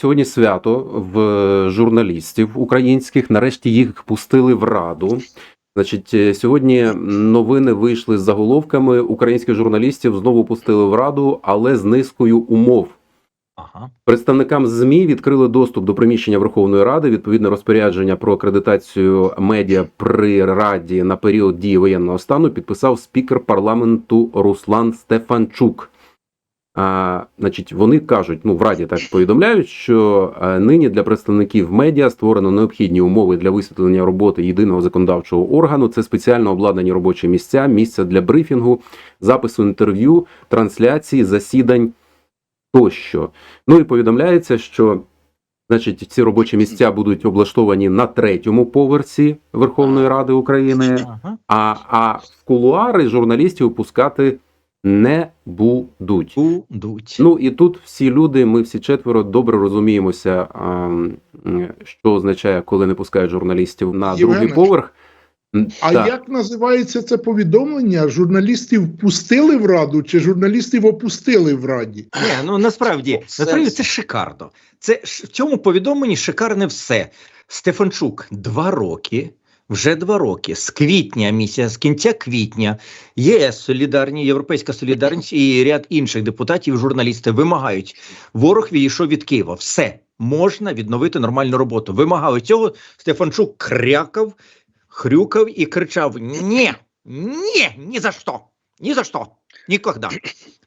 Сьогодні свято в журналістів українських. Нарешті їх пустили в раду. Значить, е, сьогодні новини вийшли з заголовками. Українських журналістів знову пустили в раду, але з низкою умов. Ага. Представникам ЗМІ відкрили доступ до приміщення Верховної Ради. Відповідне розпорядження про акредитацію медіа при раді на період дії воєнного стану підписав спікер парламенту Руслан Стефанчук. А, значить, вони кажуть, ну в раді так повідомляють, що е, нині для представників медіа створено необхідні умови для висвітлення роботи єдиного законодавчого органу. Це спеціально обладнані робочі місця, місця для брифінгу, запису інтерв'ю, трансляції, засідань тощо. Ну і повідомляється, що значить ці робочі місця будуть облаштовані на третьому поверсі Верховної Ради України, а, а в кулуари журналістів пускати не будуть. Будуть. Ну і тут всі люди, ми всі четверо добре розуміємося, що означає, коли не пускають журналістів на Євгене, другий поверх. А так. як називається це повідомлення? Журналістів пустили в раду чи журналістів опустили в раді? Ні, ну насправді, Це- насправді це шикарно. Це в цьому повідомленні шикарне все. Стефанчук два роки. Вже два роки з квітня місяця, з кінця квітня, ЄС Солідарні, Європейська Солідарність і ряд інших депутатів, журналісти вимагають. Ворог відійшов від Києва. Все можна відновити нормальну роботу. Вимагали цього. Стефанчук крякав, хрюкав і кричав: Ні, ні, ні за що, ні за що, ніколи.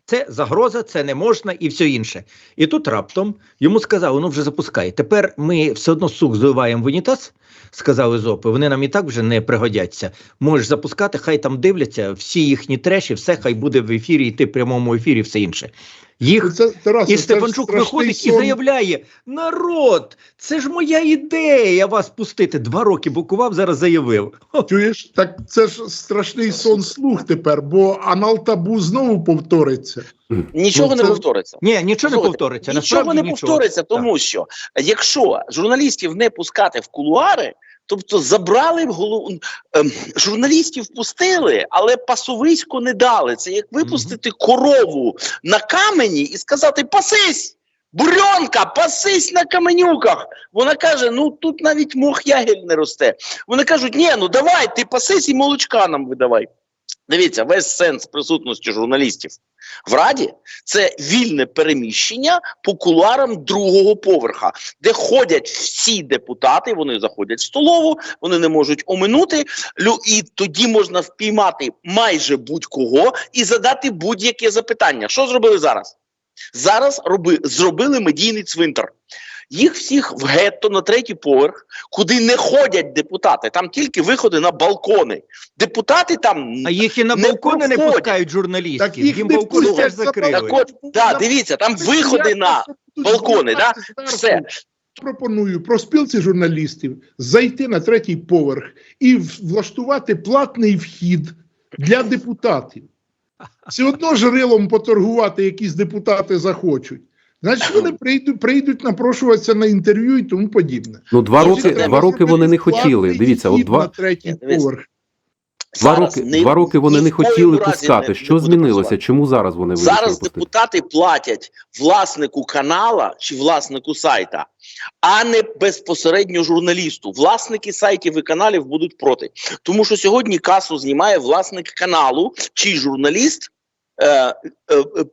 Це загроза, це не можна і все інше. І тут раптом йому сказали: ну вже запускай. Тепер ми все одно сук зливаємо в унітаз, сказали зопи. Вони нам і так вже не пригодяться. Можеш запускати, хай там дивляться, всі їхні треші, все хай буде в ефірі, йти в прямому ефірі, все інше. Їх Це, Тарас, і Стефанчук виходить і заявляє: народ, це ж моя ідея вас пустити. Два роки блокував, зараз заявив. Чуєш, так це ж страшний сон слух тепер, бо анал табу знову повториться. Нічого Ну, не це- повториться. Ні, нічого не повториться. Нічого не повториться, тому що якщо журналістів не пускати в кулуари, тобто забрали в голову ем, журналістів пустили, але пасовисько не дали. Це як випустити корову на камені і сказати пасись! Бурьонка, пасись на каменюках. Вона каже: ну тут навіть мох ягель не росте. Вони кажуть, ні, ну давай, ти пасись і молочка нам видавай. Дивіться, весь сенс присутності журналістів в Раді це вільне переміщення по кулуарам другого поверха, де ходять всі депутати. Вони заходять в столову, вони не можуть оминути. І тоді можна впіймати майже будь-кого і задати будь-яке запитання. Що зробили зараз? Зараз роби, зробили медійний цвинтар. Їх всіх в гетто на третій поверх, куди не ходять депутати. Там тільки виходи на балкони. Депутати там А їх і на Не балкони не проходять. пускають журналістів. Так їх Їм балкони теж закрили. Так от, да, дивіться, там виходи на балкони, да? все. Пропоную про спілці журналістів зайти на третій поверх і влаштувати платний вхід для депутатів. Все одно ж рилом поторгувати якісь депутати захочуть. Значить, вони прийдуть, прийдуть напрошуватися на інтерв'ю і тому подібне. Ну, два Значить, роки, два роки вони не хотіли. Дивіться, от два, третій поверх. Два роки, ні- два роки вони не хотіли пускати. не- Що не змінилося? працювати. Чому зараз вони вирішили Зараз пустити? депутати платять власнику канала чи власнику сайта, а не безпосередньо журналісту. Власники сайтів і каналів будуть проти. Тому що сьогодні касу знімає власник каналу, чий журналіст е, е,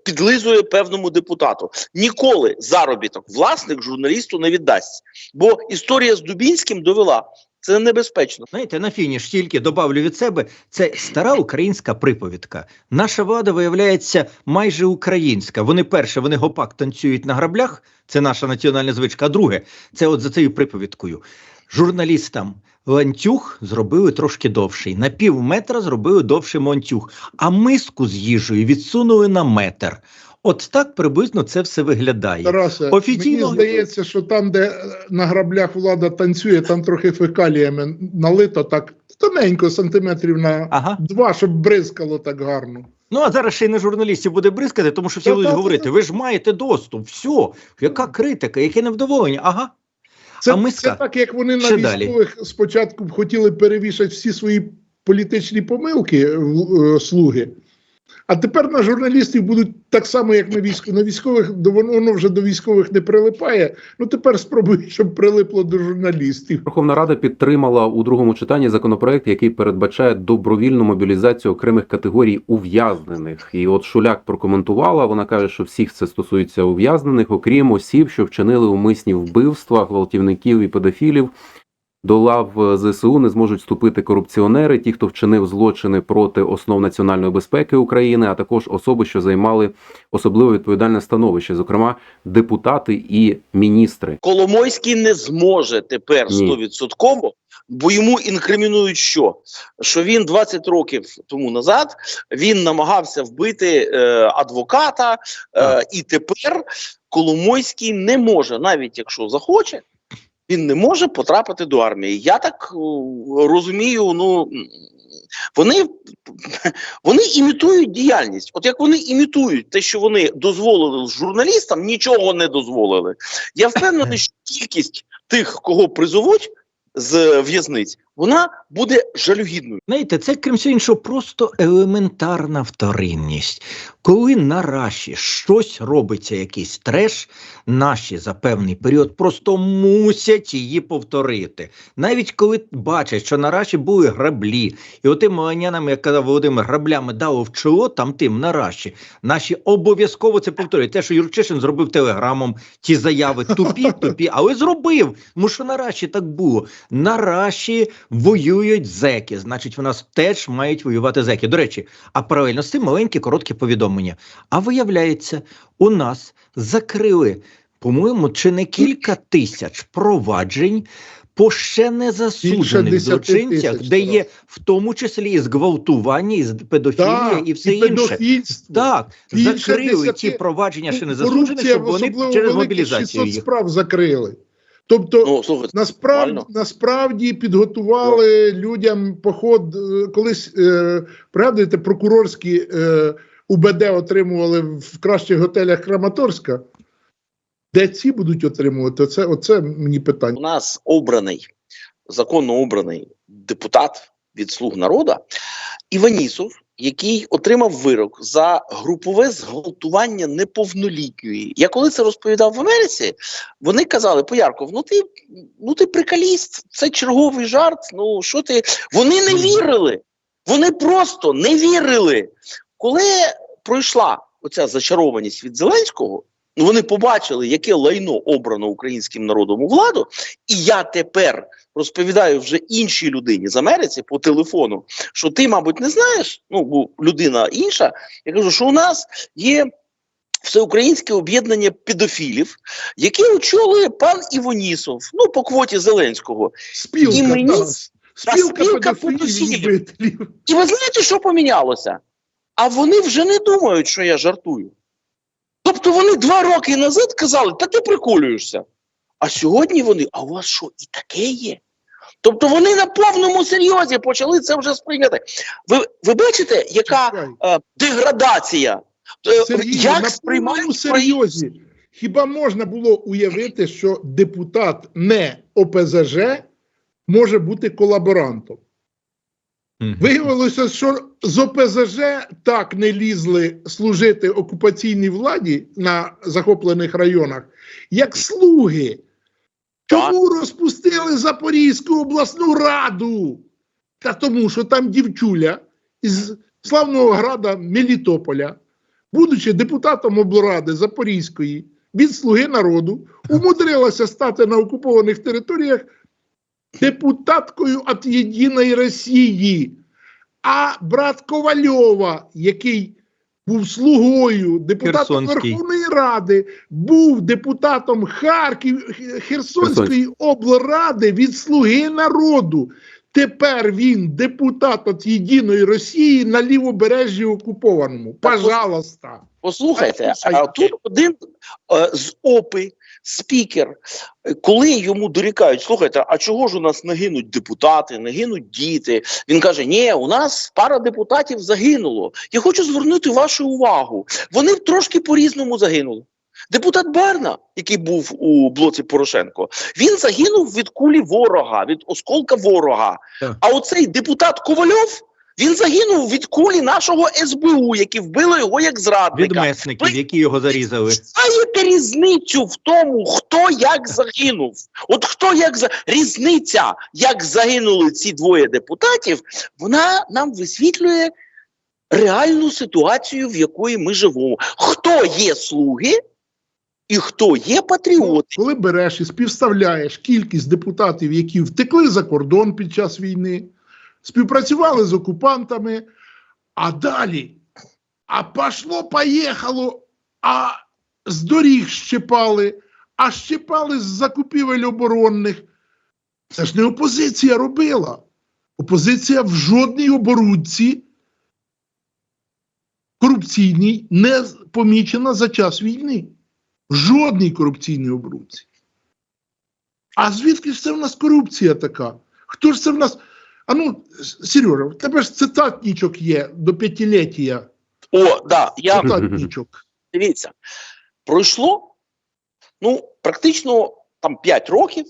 підлизує певному депутату. Ніколи заробіток власник журналісту не віддасть. Бо історія з Дубінським довела. Це небезпечно. Знаєте, на фініш тільки добавлю від себе. Це стара українська приповідка. Наша влада виявляється майже українська. Вони перше, вони гопак танцюють на граблях. Це наша національна звичка. А друге, це от за цією приповідкою. Журналістам ланцюг зробили трошки довший. На пів метра зробили довший ланцюг, а миску з їжею відсунули на метр. От так приблизно це все виглядає. Тарасе, Офіційно- мені здається, що там, де е, на граблях влада танцює, там трохи фекаліями налито так тоненько, сантиметрів на Ага. два, щоб бризкало так гарно. Ну а зараз ще й на журналістів буде бризкати, тому що всі будуть говорити: ви ж маєте доступ, все, яка критика, яке невдоволення. Ага. Це, А миска? це так, як вони на військових спочатку хотіли перевішати всі свої політичні помилки в- е, слуги, А тепер на журналістів будуть так само, як на військових. На військових до воно вже до військових не прилипає. Ну тепер спробуй, щоб прилипло до журналістів. Верховна Рада підтримала у другому читанні законопроект, який передбачає добровільну мобілізацію окремих категорій ув'язнених. І от Шуляк прокоментувала. Вона каже, що всіх це стосується ув'язнених, окрім осіб, що вчинили умисні вбивства, гвалтівників і педофілів. До лав е, ЗСУ не зможуть вступити корупціонери, ті, хто вчинив злочини проти основ національної безпеки України, а також особи, що займали особливо відповідальне становище, зокрема депутати і міністри. Коломойський не зможе тепер стовідсотково, бо йому інкримінують що? Що він 20 років тому назад він намагався вбити е, адвоката, е, і тепер Коломойський не може, навіть якщо захоче, він не може потрапити до армії. Я так е, розумію, ну. Вони, вони імітують діяльність. От як вони імітують те, що вони дозволили журналістам, нічого не дозволили. Я впевнений, що кількість тих, кого призовуть з в'язниць, вона буде жалюгідною. Знаєте, це крім всього іншого, просто елементарна вторинність. Коли на раші щось робиться, якийсь треш, наші за певний період просто мусять її повторити. Навіть коли бачать, що на раші були граблі, і отим маланянам, як казав Володимир, граблями дало в чоло, там тим на раші. Наші обов'язково це повторюють. Те, що Юрчишин зробив телеграмом, ті заяви тупі, тупі, але зробив. Тому що на раші так було. На раші воюють зеки. Значить, в нас теж мають воювати зеки. До речі, а паралельно з цим маленьке коротке повідомлення. А виявляється, у нас закрили, по-моєму, чи не кілька тисяч проваджень. По ще не засуджених злочинцях, де є в тому числі і зґвалтування, і педофілія, Так, і все і інше. Так, закрили 10 ті провадження ще не Корупція, засуджених, щоб вони через мобілізацію їх. справ закрили. Тобто, Ну слухайте, Насправді, Нормально. насправді підготували людям поход. е, Колись е, пригадуєте, прокурорські е, УБД отримували в кращих готелях Краматорська. Де ці будуть отримувати? Оце, оце мені у нас обраний, законно обраний депутат від слуг народа Іванісов, який отримав вирок за групове зґвалтування неповнолітньої. Я коли це розповідав в Америці, вони казали: Поярков, ну ти ну ти прикаліст, це черговий жарт. Ну що ти? Вони не вірили. Вони просто не вірили. Коли пройшла оця зачарованість від Зеленського, вони побачили, яке лайно обрано українським народом у владу, і я тепер розповідаю вже іншій людині з Америці по телефону, що ти, мабуть, не знаєш, ну бо людина інша. Я кажу, що у нас є. Всеукраїнське об'єднання педофілів, яке очолює пан Івонісов, ну по квоті Зеленського. Спілка, І мені- та, спілка, спілка педофілів педофілів. І ви знаєте, що помінялося? А вони вже не думають, що я жартую. Тобто вони два роки назад казали, та ти приколюєшся. А сьогодні вони, а у вас що, і таке є? Тобто вони на повному серйозі почали це вже сприйняти. Ви, ви бачите, яка е, деградація? Е, Сергій, як на сприймають повному серйозі. Хіба можна було уявити, що депутат не ОПЗЖ може бути колаборантом? Виявилося, що з ОПЗЖ так не лізли служити окупаційній владі на захоплених районах, як слуги. Чому розпустили Запорізьку обласну раду? Та тому, що там дівчуля із славного града Мелітополя, будучи депутатом облради Запорізької від Слуги народу, умудрилася стати на окупованих територіях депутаткою від Єдиної Росії. А брат Ковальова, який був слугою депутатом Верховної Ради, був депутатом Харків Херсонської облради від Слуги народу. Тепер він депутат від Єдиної Росії на лівобережжі окупованому. Пожалуйста. Послухайте, А, а тут один е, з ОПИ, спікер, коли йому дорікають, слухайте, а чого ж у нас не гинуть депутати, не гинуть діти? Він каже: Ні, у нас пара депутатів загинуло. Я хочу звернути вашу увагу. Вони трошки по-різному загинули. Депутат Берна, який був у блоці Порошенко, він загинув від кулі ворога, від осколка ворога. А оцей депутат Ковальов Він загинув від кулі нашого СБУ, які вбили його як Від зрадника. месників, які його зарізали. Знаєте різницю в тому, хто як загинув? От хто як за різниця, як загинули ці двоє депутатів, вона нам висвітлює реальну ситуацію, в якої ми живемо. Хто є слуги і хто є патріоти? Коли береш і співставляєш кількість депутатів, які втекли за кордон під час війни, співпрацювали з окупантами, а далі, а пошло, поїхало, а з доріг щепали, а щепали з закупівель оборонних. Це ж не опозиція робила. Опозиція в жодній оборудці корупційній не помічена за час війни. В жодній корупційній оборудці. А звідки ж це в нас корупція така? Хто ж це в нас? А ну, Сережа, в тебе ж цитатнічок є до п'ятиліття. О, да, я Цитатнічок. Дивіться, пройшло ну, практично там 5 років.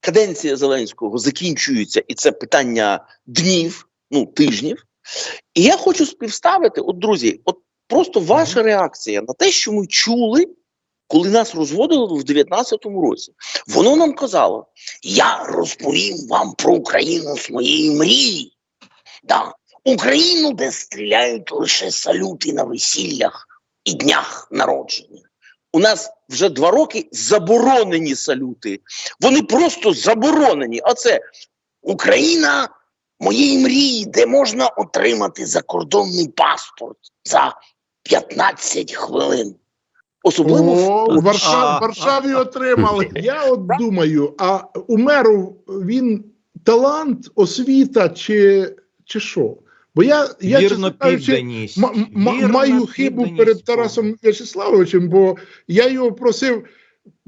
Каденція Зеленського закінчується, і це питання днів, ну тижнів. І я хочу співставити, от друзі, от просто ваша реакція на те, що ми чули, коли нас розводили в 19-му році. Воно нам казало: я розповім вам про Україну з моєї мрії. Да. Україну, де стріляють лише салюти на весіллях і днях народження. У нас вже два роки заборонені салюти. Вони просто заборонені. А це Україна моєї мрії, де можна отримати закордонний паспорт за 15 хвилин. Особливо О, в Варшав, А, Варшаві отримали. Я от думаю, а у меру він талант, освіта чи, чи що? Бо я, я чесно кажучи. М- м- маю хибу перед Тарасом В'ячеславовичем, бо я його просив,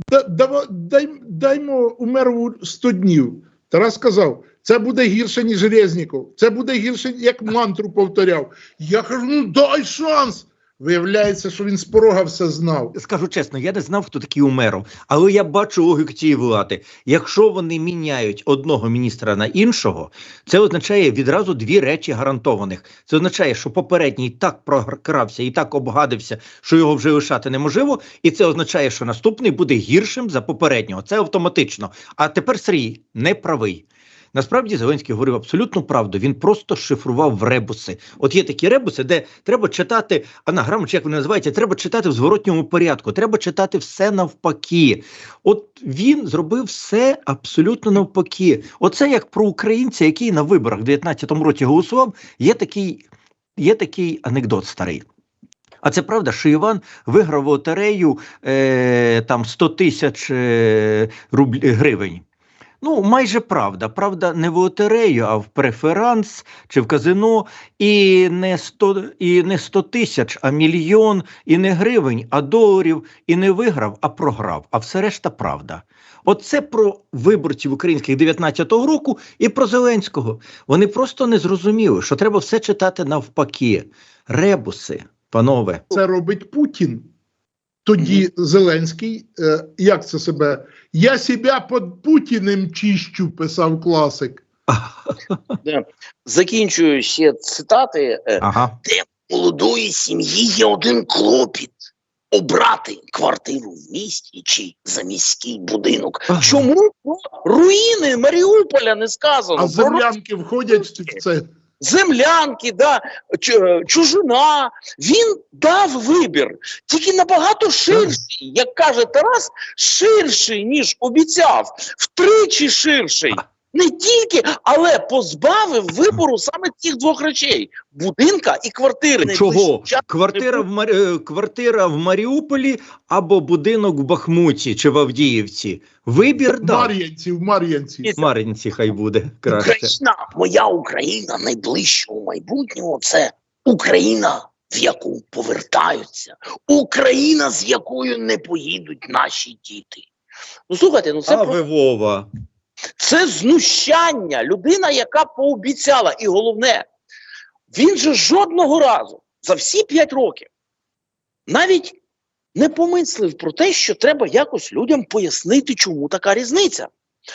«Да- дай, даймо умеру 100 днів. Тарас сказав, це буде гірше, ніж Резніков, це буде гірше, як мантру повторяв. Я кажу, ну дай шанс. Виявляється, що він з порога все знав. Скажу чесно, я не знав, хто такий Умеров, але я бачу логіку цієї влади. Якщо вони міняють одного міністра на іншого, це означає відразу дві речі гарантованих. Це означає, що попередній так прокрався і так обгадився, що його вже лишати неможливо, і це означає, що наступний буде гіршим за попереднього. Це автоматично. А тепер Сергій не правий. Насправді Зеленський говорив абсолютну правду. Він просто шифрував ребуси. От є такі ребуси, де треба читати анаграму, чи як вони називаються, треба читати в зворотньому порядку. Треба читати все навпаки. От він зробив все абсолютно навпаки. Оце як про українця, який на виборах в 19-му році голосував. Є такий, є такий анекдот старий. А це правда, що Іван виграв лотерею е, там 100 тисяч е, рубль, гривень. Ну, майже правда. Правда, не в лотерею, а в преферанс чи в казино, і не 100, і не 100 тисяч, а мільйон, і не гривень, а доларів, і не виграв, а програв. А все решта правда. Оце про виборців українських 19-го року і про Зеленського. Вони просто не зрозуміли, що треба все читати навпаки. Ребуси, панове. Це робить Путін. Тоді Зеленський, е, як це себе? Я себе під Путіним чищу, писав класик. закінчую ще цитати. Е, Ага. молодої сім'ї є один клопіт. Обрати квартиру в місті чи заміський будинок. Ага. Чому руїни Маріуполя не сказано? А землянки входять в це. Землянки, да, чужина. Він дав вибір, тільки набагато ширший, як каже Тарас, ширший, ніж обіцяв, втричі ширший. Не тільки, але позбавив вибору саме цих двох речей: будинка і квартири. Чого? Квартира в, Мар... е, квартира в Маріуполі або будинок в Бахмуті чи в Авдіївці. Вибір В. Мар'янці, в Мар'янці. І- Мар'їнці хай буде краще. Україна, моя Україна найближчого майбутнього це Україна, в яку повертаються, Україна, з якою не поїдуть наші діти. Ну слухайте, ну це А про ви Вова. Це знущання. Людина, яка пообіцяла, і головне, він же жодного разу за всі п'ять років навіть не помислив про те, що треба якось людям пояснити, чому така різниця.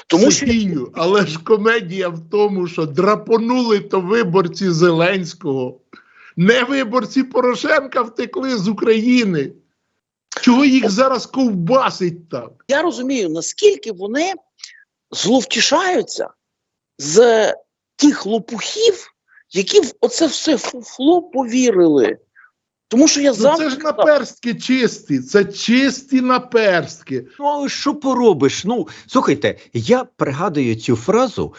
Тому що але ж комедія в тому, що драпонули то виборці Зеленського. Не виборці Порошенка втекли з України. Чого їх зараз ковбасить так? я розумію, наскільки вони зловтішаються з тих лопухів, які в оце все фуфло повірили. Тому що я Ну, це ж наперстки чисті, це чисті наперстки. Ну, але що поробиш? Ну, слухайте, я пригадую цю фразу.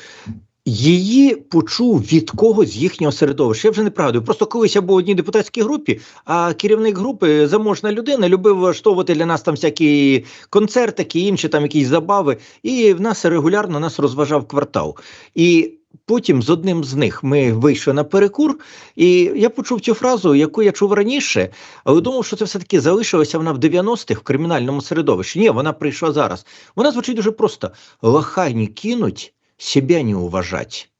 Її почув від когось з їхнього середовища. Я вже не пригадую. Просто колись я був у одній депутатській групі, а керівник групи, заможна людина, любив влаштовувати для нас там всякі концертики, інші там якісь забави. І в нас регулярно нас розважав квартал. І потім з одним з них ми вийшли на перекур, і я почув цю фразу, яку я чув раніше, але думав, що це все-таки залишилося вона в 90-х в кримінальному середовищі. Ні, вона прийшла зараз. Вона звучить дуже просто: лоха кинуть, себя не уважать.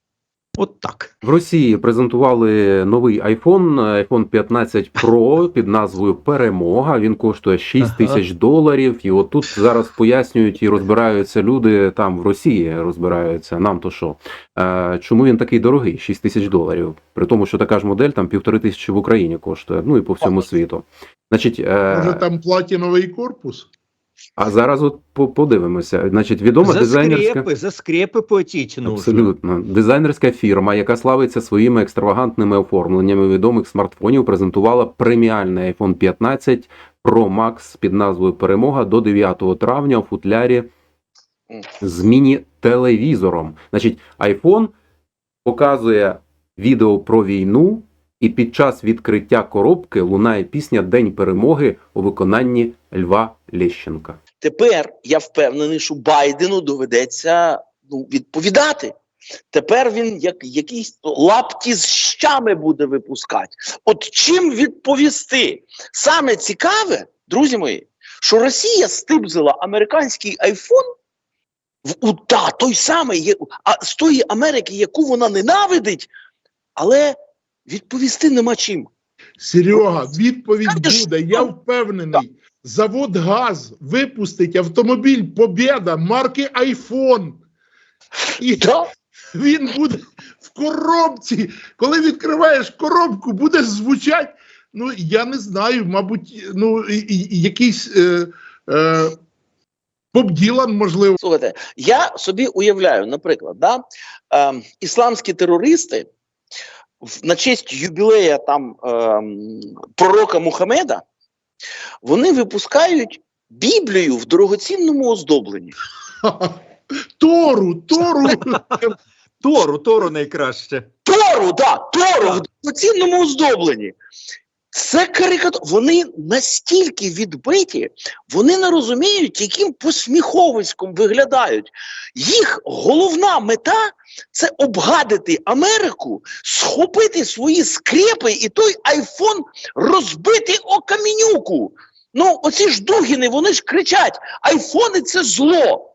От так. В Росії презентували новий iPhone, iPhone 15 Pro під назвою Перемога. Він коштує 6 Ага. тисяч доларів. І от тут зараз пояснюють і розбираються люди там в Росії. Розбираються. Нам то що? Е, чому він такий дорогий? 6 тисяч доларів. При тому, що така ж модель там півтори тисячі в Україні коштує. Ну і по всьому світу. Значить, е, Може там платіновий корпус? А зараз от подивимося. Значить, відома За дизайнерська. скрепи, за скрепи платіть нужно. Абсолютно. Дизайнерська фірма, яка славиться своїми екстравагантними оформленнями відомих смартфонів, презентувала преміальний iPhone 15 Pro Max під назвою Перемога до 9 травня у футлярі з міні-телевізором. Значить, iPhone показує відео про війну, і під час відкриття коробки лунає пісня День перемоги у виконанні Льва Лещенка. тепер я впевнений, що Байдену доведеться ну, відповідати. Тепер він як якісь лапті з щами буде випускати. От чим відповісти? Саме цікаве, друзі мої, що Росія стибзила американський айфон в у та той самий, а з тої Америки, яку вона ненавидить, але відповісти нема чим. Серега, відповідь Знаєш, буде. Я впевнений. Завод ГАЗ випустить автомобіль Побєда марки iPhone. І Да? він буде в коробці. Коли відкриваєш коробку, буде звучати. Ну, я не знаю, мабуть, ну, якийсь е, е, Боб Ділан, можливо. Слухайте, я собі уявляю, наприклад, да, е, ісламські терористи на честь юбілея там е, пророка Мухаммеда, вони випускають Біблію в дорогоцінному оздобленні. Тору, Тору. Тору, Тору найкраще. Тору, да, Тору в дорогоцінному оздобленні. Це карикатура. Вони настільки відбиті, вони не розуміють, яким посміховиськом виглядають. Їх головна мета це обгадити Америку, схопити свої скрепи і той айфон розбити о камінюку. Ну, оці ж дугіни, вони ж кричать: айфони це зло.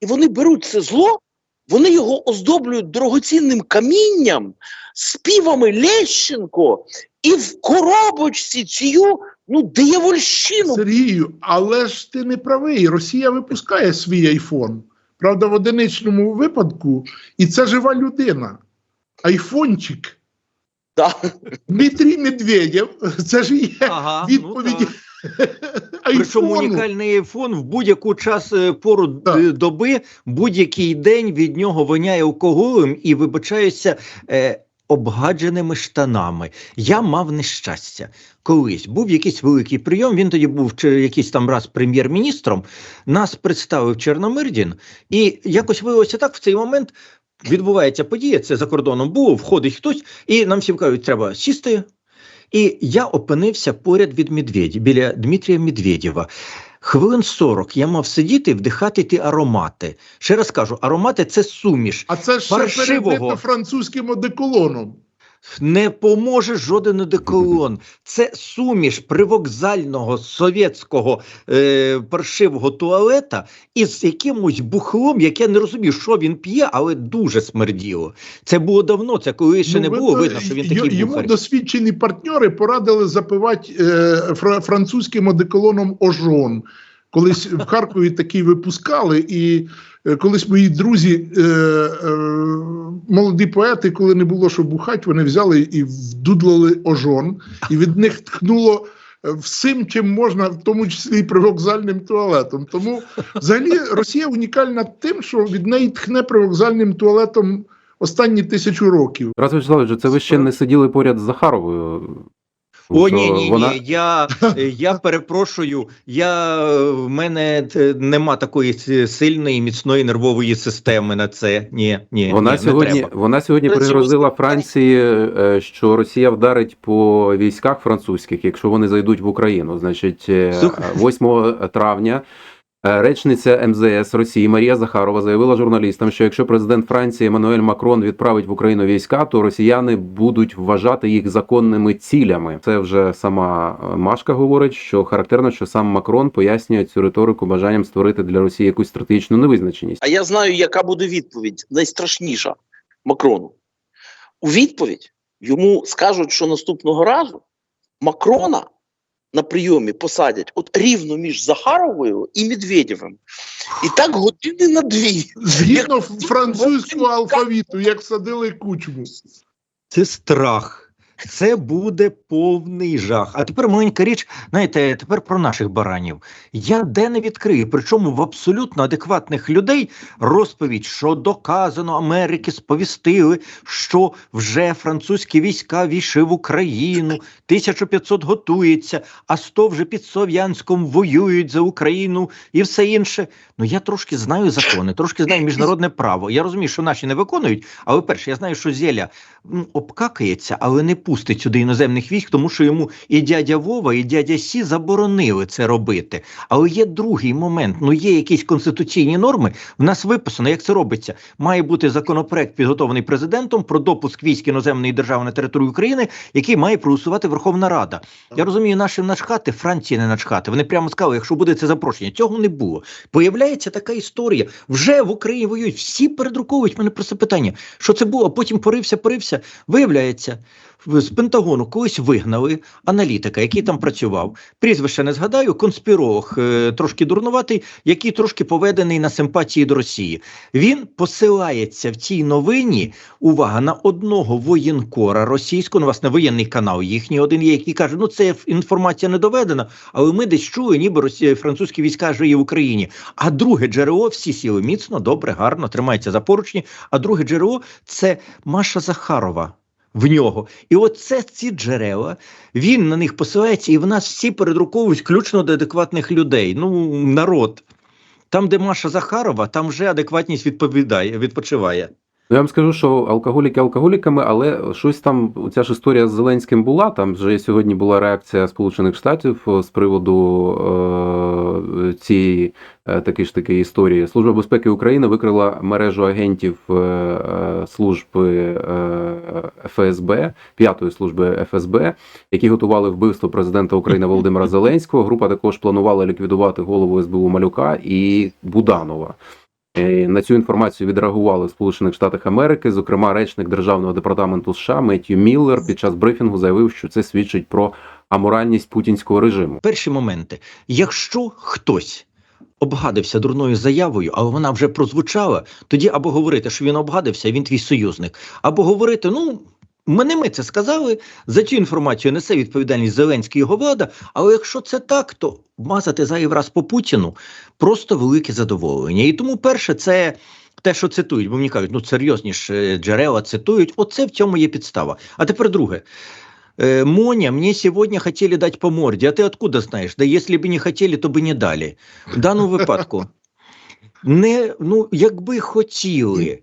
І вони беруть це зло, вони його оздоблюють дорогоцінним камінням, співами Лещенко, і в коробочці цю ну диявольщину. Сергію, але ж ти не правий. Росія випускає свій айфон. Правда, в одиничному випадку, і це жива людина. Айфончик. Да. Дмитрій Медведєв, це ж є Ага, відповідь ну, Причому айфону. унікальний айфон в будь-яку час е, пору Так. е, доби, будь-який день від нього воняє алкоголем і вибачаюся е, обгадженими штанами. Я мав нещастя. Колись був якийсь великий прийом. Він тоді був якийсь там раз прем'єр-міністром. Нас представив Чорномирдін, і якось виявилося так в цей момент. Відбувається подія, це за кордоном було, входить хтось, і нам всім кажуть, треба сісти, і я опинився поряд від Медведі, біля Дмитрія Медведєва. Хвилин 40 я мав сидіти і вдихати ті аромати. Ще раз кажу, аромати це суміш. А це ж Паршивого. французьким одеколоном. Не поможе жоден одеколон. Це суміш привокзального совєтського е, паршивого туалета із якимось бухлом, яке я не розумію, що він п'є, але дуже смерділо. Це було давно, це коли ще не Ну, було видно, видно, що він такий Йому бухар. досвідчені партнери порадили запивати е, фра- французьким одеколоном ожон. Колись в Харкові такий випускали, і колись мої друзі, е, е, молоді поети, коли не було що бухати, вони взяли і вдудлили ожон, і від них тхнуло е, всім, чим можна, в тому числі і привокзальним туалетом. Тому взагалі Росія унікальна тим, що від неї тхне привокзальним туалетом останні тисячу років. Тарас Вячеславович, це ви ще не сиділи поряд з Захаровою? О, ні, ні, вона... ні. Я, я перепрошую. Я в мене е, нема такої сильної міцної нервової системи на це. Ні, ні, Вона ні, сьогодні не треба. вона сьогодні пригрозила? Франції, е, що Росія вдарить по військах французьких, якщо вони зайдуть в Україну. Значить, е, 8 травня е, речниця МЗС Росії Марія Захарова заявила журналістам, що якщо президент Франції Еммануель Макрон відправить в Україну війська, то росіяни будуть вважати їх законними цілями. Це вже сама е, Машка говорить, що характерно, що сам Макрон пояснює цю риторику бажанням створити для Росії якусь стратегічну невизначеність. А я знаю, яка буде відповідь найстрашніша Макрону. У відповідь йому скажуть, що наступного разу Макрона на прийомі посадять от рівно між Захаровою і Медведєвим. І так години на дві. Згідно французького алфавіту, як садили кучму. Це страх. Це буде повний жах. А тепер маленька річ, знаєте, тепер про наших баранів. Я де не відкрию, причому в абсолютно адекватних людей розповідь, що доказано Америки сповістили, що вже французькі війська війшли в Україну, 1500 готується, а 100 вже під Слов'янськом воюють за Україну і все інше. Ну я трошки знаю закони, трошки знаю міжнародне право. Я розумію, що наші не виконують, але перше, я знаю, що Зеля обкакається, але не пустить сюди іноземних військ, тому що йому і дядя Вова, і дядя Сі заборонили це робити. Але є другий момент. Ну є якісь конституційні норми. В нас виписано, як це робиться. Має бути законопроект, підготовлений президентом про допуск військ іноземної держави на територію України, який має проголосувати Верховна Рада. Я розумію, нашим начхати, Франції не начхати. Вони прямо сказали, якщо буде це запрошення, цього не було. Появляється така історія. Вже в Україні воюють, всі передруковують мене про це питання. Що це було? А потім порився, порився. Виявляється, з Пентагону колись вигнали аналітика, який там працював. Прізвище не згадаю, конспіролог, е, трошки дурнуватий, який трошки поведений на симпатії до Росії. Він посилається в цій новині. Увага на одного воєнкора російського, ну, власне, воєнний канал їхній один є, який каже: ну це інформація не доведена, але ми десь чули, ніби Росія, французькі війська вже є в Україні. А друге джерело всі сіли міцно, добре, гарно, тримається за поручні. А друге джерело це Маша Захарова. В нього. І оце ці джерела, він на них посилається, і в нас всі передруковують включно до адекватних людей. Ну, народ. Там, де Маша Захарова, там вже адекватність відповідає, відпочиває. Ну, я вам скажу, що алкоголіки алкоголіками, але щось там, ця ж історія з Зеленським була. Там вже сьогодні була реакція Сполучених Штатів е, з приводу е, цієї е, таки ж таки історії. Служба безпеки України викрила мережу агентів е, е, служби е, ФСБ, п'ятої служби ФСБ, які готували вбивство президента України Володимира Зеленського. Група також планувала ліквідувати голову СБУ Малюка і Буданова. На цю інформацію відреагували в Сполучених Штатах Америки. Зокрема, речник державного департаменту США Меттью Міллер під час брифінгу заявив, що це свідчить про аморальність путінського режиму. Перші моменти. Якщо хтось обгадився дурною заявою, але вона вже прозвучала, тоді або говорити, що він обгадився, він твій союзник, або говорити, ну. Мене ми це сказали. За цю інформацію несе відповідальність Зеленський і його влада. Але якщо це так, то мазати зайвий раз по Путіну просто велике задоволення. І тому перше, це те, що цитують, бо мені кажуть, ну серйозні ж е, джерела цитують. Оце в цьому є підстава. А тепер друге. Э, Моня, мне сегодня хотели дать по морде, а ты откуда знаешь? Да если бы не хотели, то бы не дали. В даному випадку. не, ну, якби хотіли.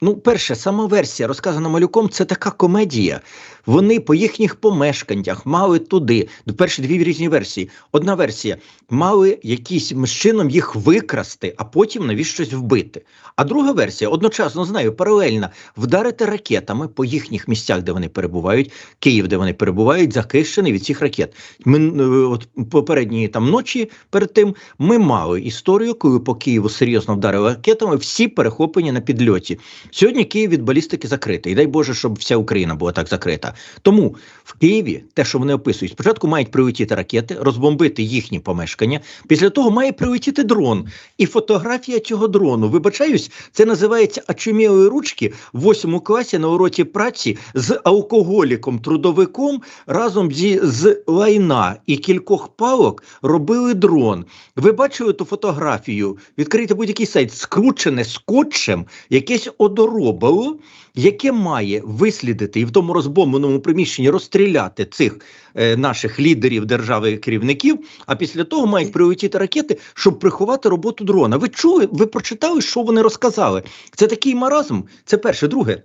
Ну, перше, сама версія, розказана малюком, це така комедія. Вони по їхніх помешканнях мали туди. Перші дві різні версії. Одна версія мали якийсь чином їх викрасти, а потім навіщось вбити. А друга версія, одночасно знаю, паралельно вдарити ракетами по їхніх місцях, де вони перебувають, Київ, де вони перебувають, захищений від цих ракет. Ми е, от попередні там ночі перед тим ми мали історію, коли по Києву серйозно вдарили ракетами, всі перехоплені на підльоті. Сьогодні Київ від балістики закритий. І дай Боже, щоб вся Україна була так закрита. Тому в Києві те, що вони описують, спочатку мають прилетіти ракети, розбомбити їхні помешкання. Після того має прилетіти дрон. І фотографія цього дрону, вибачаюсь, це називається очумілої ручки в восьмому класі на уроці праці з алкоголіком, трудовиком разом зі з лайна і кількох палок робили дрон. Ви бачили ту фотографію? Відкрийте будь-який сайт, скручене скотчем, якесь одоробило, яке має вислідити і в тому розбомбленому приміщенні розстріляти цих е, наших лідерів держави керівників. А після того мають прилетіти ракети, щоб приховати роботу дрона. Ви чули? Ви прочитали, що вони розказали? Це такий маразм. Це перше, друге.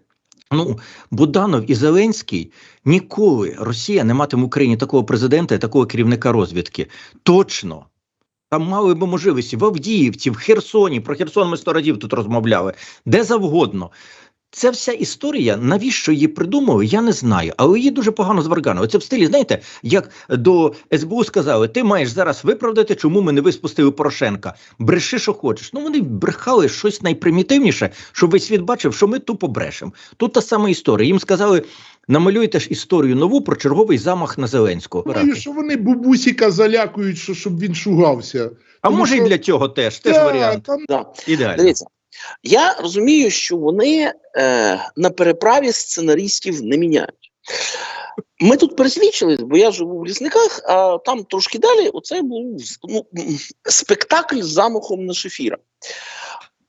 Ну, Буданов і Зеленський ніколи Росія не матиме в Україні такого президента і такого керівника розвідки. Точно. Там мали би можливості в Авдіївці, в Херсоні. Про Херсон ми сто разів тут розмовляли, де завгодно. Ця вся історія, навіщо її придумали, я не знаю, але її дуже погано зваргано. Це в стилі, знаєте, як до СБУ сказали: ти маєш зараз виправдати, чому ми не виспустили Порошенка. Бреши, що хочеш. Ну вони брехали щось найпримітивніше, щоб весь світ бачив, що ми тупо брешемо. Тут та сама історія. Їм сказали: намалюйте ж історію нову про черговий замах на Зеленського. Думаю, що вони бабусіка залякують, що, щоб він шугався. А тому може що- і для цього теж, теж Та, варіант. там Да. Ідеально. Дивіться, я розумію, що вони е, на переправі сценаристів не міняють. Ми тут пересвідчились, бо я живу в лісниках, а там трошки далі оце був ну, спектакль з замахом на шефіра.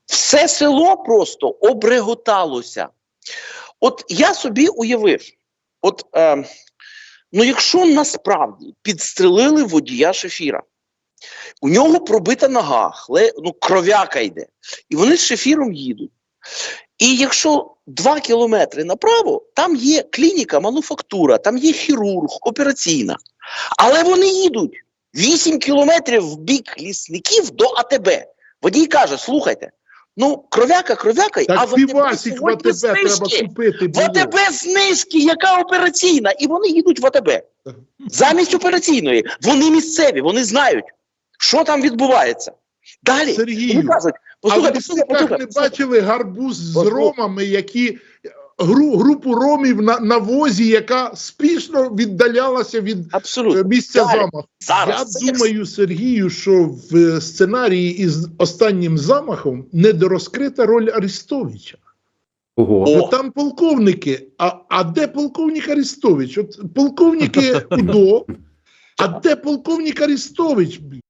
Все село просто обреготалося. От я собі уявив, от е, ну якщо насправді підстрелили водія шефіра, у нього пробита нога, хле, ну, кров'яка йде. І вони з шефіром їдуть. І якщо два кілометри направо, там є клініка, мануфактура, там є хірург, операційна. Але вони їдуть 8 кілометрів в бік лісників до АТБ. Водій каже: слухайте, ну кров'яка, кров'яка, а в АТБ треба купити. В. АТБ знижки, яка операційна, і вони їдуть в АТБ. Замість операційної. Вони місцеві, вони знають, що там відбувається. Далі Сергію, вони кажуть, а в послухай, послухай, послухай, не послухай. бачили гарбуз з Послухай. ромами, які гру, групу ромів на, на возі, яка спішно віддалялася від е, Абсолютно. місця замаху. Зараз Я думаю, Сергію, що в сценарії із останнім замахом недорозкрита роль Арестовича. Ого. О. Там полковники. А, а де полковник Арестович? От полковники УДО, а де полковник Арестович? блін?